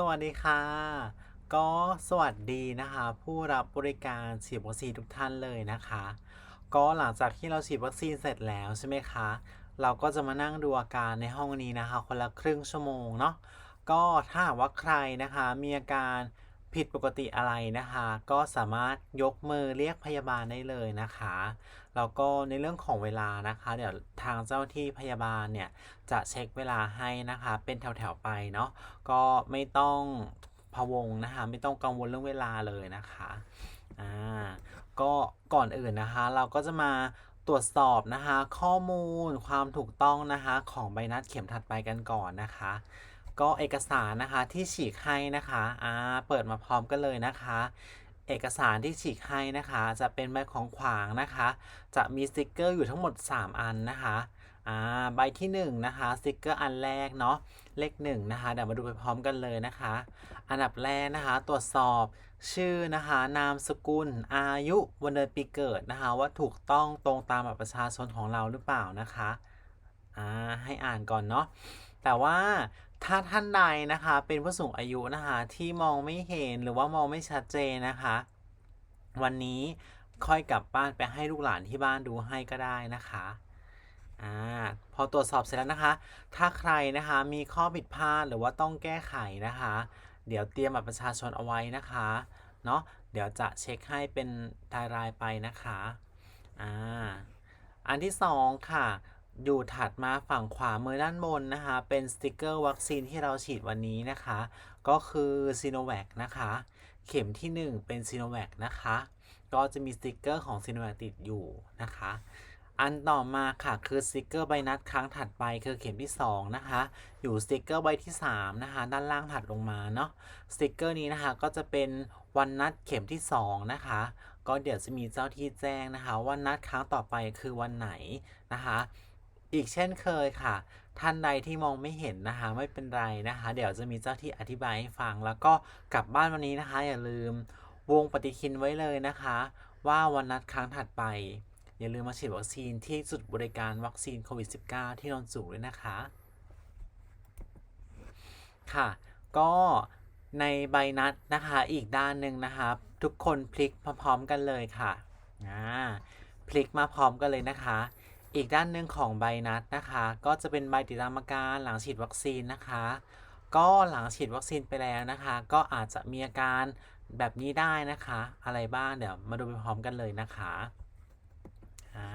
สวัสดีค่ะ ก็สวัสดีนะคะ ผู้รับบริการฉีดวัคซีนทุกท่านเลยนะคะ ก็หลังจากที่เราฉีดวัคซีนเสร็จแล้วใช่ไหมคะ เราก็จะมานั่งดูอาการในห้องนี้นะคะ คนละครึ่งชั่วโมงเนาะก็ถ้าว่าใครนะคะมีอาการ ผิดปกติอะไรนะคะ ก็สามารถยกมือเรียกพยาบาลได้เลยนะคะ แล้วก็ในเรื่องของเวลานะคะ เดี๋ยวทางเจ้าที่พยาบาลเนี่ยจะเช็คเวลาให้นะคะ เป็นแถวๆไปเนาะ ก็ไม่ต้องพะวงนะคะ ไม่ต้องกังวลเรื่องเวลาเลยนะคะ อ่า ก็ก่อนอื่นนะคะ เราก็จะมาตรวจสอบนะคะ ข้อมูลความถูกต้องนะคะ ของใบนัดเข็มถัดไปกันก่อนนะคะ ก็เอกสารนะคะที่ฉีกให้นะคะอ่าเปิดมาพร้อมกันเลยนะคะ เอกสารที่ฉีกให้นะคะ จะเป็นใบของขวางนะคะ จะมีสติกเกอร์อยู่ทั้งหมด 3 อันนะคะอ่าใบที่1นะคะสติกเกอร์อันแรกเนาะเลข1นะคะเดี๋ยวมาดูไปพร้อมกันเลยนะคะ อันดับแรกนะคะ ตรวจสอบชื่อนะคะ นามสกุล อายุวันเดือนปีเกิดนะคะ ว่าถูกต้องตรงตามบัตรประชาชนของเราหรือเปล่านะคะอ่าให้อ่านก่อนเนาะ แต่ว่าถ้าท่านใดนะคะเป็นผู้สูงอายุนะคะ ที่มองไม่เห็นหรือว่ามองไม่ชัดเจนนะคะ วันนี้ค่อยกลับบ้านไปให้ลูกหลานที่บ้านดูให้ก็ได้นะคะอ่าพอตรวจสอบเสร็จแล้วนะคะ ถ้าใครนะคะมีข้อผิดพลาดหรือว่าต้องแก้ไขนะคะ เดี๋ยวเตรียมบัตรประชาชนเอาไว้นะคะเนาะเดี๋ยวจะเช็คให้เป็นรายๆไปนะคะอ่าอันที่สองค่ะ อยู่ถัดมาฝั่งขวามือด้านบนนะคะ เป็นสติกเกอร์วัคซีนที่เราฉีดวันนี้นะคะ ก็คือซีโนแวคนะคะ เข็มที่ 1 เป็นซีโนแวคนะคะ ก็จะมีสติกเกอร์ของซีโนแวคติดอยู่นะคะ อันต่อมาค่ะคือสติกเกอร์ใบนัดครั้งถัดไปคือเข็มที่ 2 นะคะ อยู่สติกเกอร์ใบที่ 3 นะคะ ด้านล่างถัดลงมาเนาะสติกเกอร์นี้นะคะก็จะเป็นวันนัดเข็มที่ 2 นะคะก็เดี๋ยวจะมีเจ้าที่แจ้งนะคะ ว่านัดครั้งต่อไปคือวันไหนนะคะ อีกเช่นเคยค่ะ ท่านใดที่มองไม่เห็นนะคะ ไม่เป็นไรนะคะ เดี๋ยวจะมีเจ้าที่อธิบายให้ฟัง แล้วก็กลับบ้านวันนี้นะคะ อย่าลืมวงปฏิทินไว้เลยนะคะ ว่าวันนัดครั้งถัดไป อย่าลืมมาฉีดวัคซีนที่จุดบริการวัคซีนโควิด -19 ที่นนสูงด้วยนะคะ ค่ะ ก็ในใบนัดนะคะอีกด้านหนึ่งนะคะทุกคนพลิกพร้อมๆกันเลยค่ะอ่าพลิกมาพร้อมกันเลยนะคะ อีกด้านหนึ่งของใบนัดนะคะ ก็จะเป็นใบติดตามอาการหลังฉีดวัคซีนนะคะ ก็หลังฉีดวัคซีนไปแล้วนะคะ ก็อาจจะมีอาการแบบนี้ได้นะคะ อะไรบ้างเดี๋ยวมาดูไปพร้อมกันเลยนะคะอ่า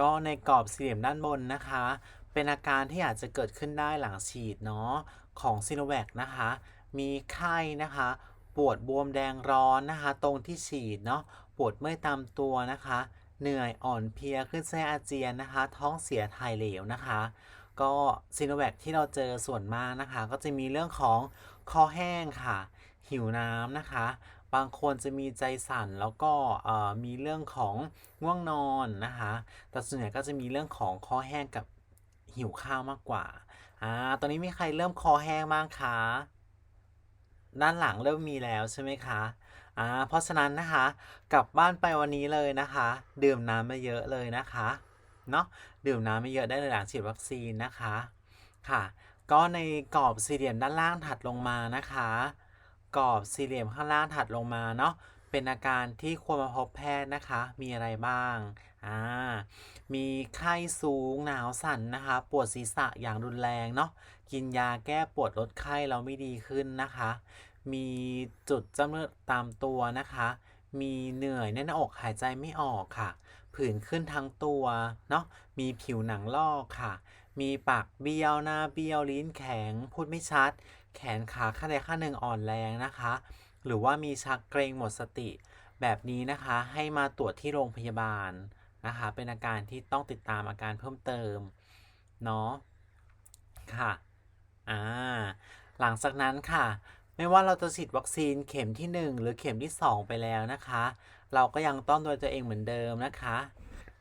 ก็ในกรอบสี่เหลี่ยมด้านบนนะคะ เป็นอาการที่อาจจะเกิดขึ้นได้หลังฉีดเนาะของซีโนแวคนะคะ มีไข้นะคะปวดบวมแดงร้อนนะคะ ตรงที่ฉีดเนาะปวดเมื่อยตามตัวนะคะ เหนื่อยอ่อนเพลียขึ้นไส้อาเจียนนะคะ ท้องเสียถ่ายเหลวนะคะ ก็ซีโนแวคที่เราเจอส่วนมากนะคะ ก็จะมีเรื่องของคอแห้งค่ะ หิวน้ำนะคะ บางคนจะมีใจสั่นแล้วก็มีเรื่องของง่วงนอนนะคะ แต่ส่วนใหญ่ก็จะมีเรื่องของคอแห้งกับหิวข้าวมากกว่า อ่า ตอนนี้มีใครเริ่มคอแห้งบ้างคะ ด้านหลังเริ่มมีแล้วใช่ไหมคะ อ่าเพราะฉะนั้นนะคะ กลับบ้านไปวันนี้เลยนะคะ ดื่มน้ำมาเยอะเลยนะคะเนาะดื่มน้ำม่เยอะได้เลยหลังฉีดวัคซีนนะคะค่ะ ก็ในกรอบสี่เหลี่ยมด้านล่างถัดลงมานะคะ กรอบสี่เหลี่ยมข้างล่างถัดลงมาเนาะเป็นอาการที่ควรมาพบแพทย์นะคะ มีอะไรบ้าง อ่า มีไข้สูงหนาวสั่นนะคะ ปวดศีรษะอย่างรุนแรงเนาะ กินยาแก้ปวดลดไข้เราไม่ดีขึ้นนะคะ มีจุดจำเลือดตามตัวนะคะ มีเหนื่อยแน่นหน้าอกหายใจไม่ออกค่ะ ผื่นขึ้นทั้งตัวเนาะ มีผิวหนังลอกค่ะ มีปากเบี้ยวหน้าเบี้ยวลิ้นแข็ง พูดไม่ชัด แขนขาข้างใดข้างหนึ่งอ่อนแรงนะคะ หรือว่ามีชักเกรงหมดสติ แบบนี้นะคะให้มาตรวจที่โรงพยาบาลนะคะ เป็นอาการที่ต้องติดตามอาการเพิ่มเติมเนาะค่ะ อ่า หลังจากนั้นค่ะ ไม่ว่าเราจะฉีดวัคซีนเข็มที่ 1 หรือเข็มที่ 2 ไปแล้วนะคะ เราก็ยังต้องดูแลตัวเองเหมือนเดิมนะคะ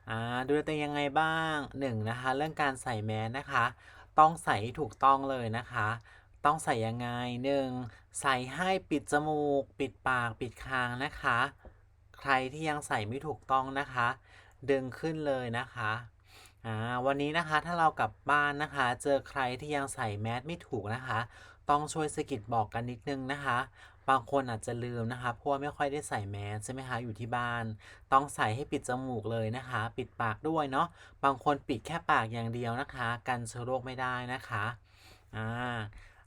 อ่าดูแลตัวเองยังไงบ้าง1นนะคะ เรื่องการใส่แมสนะคะ ต้องใส่ให้ถูกต้องเลยนะคะ ต้องใส่ยังไง 1 ใส่ให้ปิดจมูก ปิดปากปิดคางนะคะ ใครที่ยังใส่ไม่ถูกต้องนะคะ ดึงขึ้นเลยนะคะวันนี้นะคะถ้าเรากลับบ้านนะคะ เจอใครที่ยังใส่แมสไม่ถูกนะคะ ต้องช่วยสกิดบอกกันนิดนึงนะคะ บางคนอาจจะลืมนะคะ เพราะว่าไม่ค่อยได้ใส่แมสใช่ไหมคะ อยู่ที่บ้าน ต้องใส่ให้ปิดจมูกเลยนะคะ ปิดปากด้วยเนาะ บางคนปิดแค่ปากอย่างเดียวนะคะ กันเชื้อโรคไม่ได้นะคะ อ่า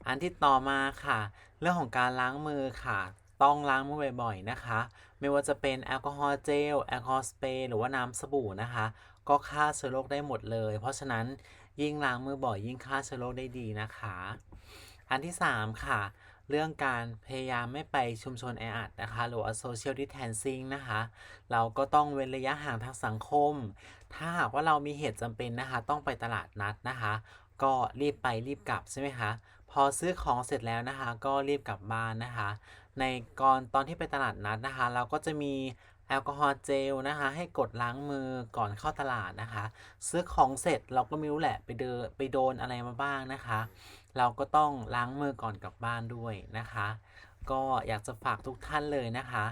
อันที่ต่อมาค่ะ เรื่องของการล้างมือค่ะต้องล้างมือบ่อยๆนะคะ ไม่ว่าจะเป็นแอลกอฮอล์เจล แอลกอฮอล์สเปรย์หรือว่าน้ำสบู่นะคะ ก็ฆ่าเชื้อโรคได้หมดเลย เพราะฉะนั้นยิ่งล้างมือบ่อยยิ่งฆ่าเชื้อโรคได้ดีนะคะ อันที่ 3 ค่ะ เรื่องการพยายามไม่ไปชุมชนแออัดนะคะ หรือว่า social distancing นะคะ เราก็ต้องเว้นระยะห่างทางสังคม ถ้าหากว่าเรามีเหตุจำเป็นนะคะ ต้องไปตลาดนัดนะคะ ก็รีบไปรีบกลับใช่ไหมคะพอซื้อของเสร็จแล้วนะคะ ก็รีบกลับบ้านนะคะ ในก่อนตอนที่ไปตลาดนัดนะคะ เราก็จะมี ลกอฮอล์เจลนะคะ ให้กดล้างมือก่อนเข้าตลาดนะคะ ซื้อของเสร็จเราก็ไม่รู้แหละไปเดินไปโดนอะไรมาบ้างนะคะ เราก็ต้องล้างมือก่อนกลับบ้านด้วยนะคะ ก็อยากจะฝากทุกท่านเลยนะคะ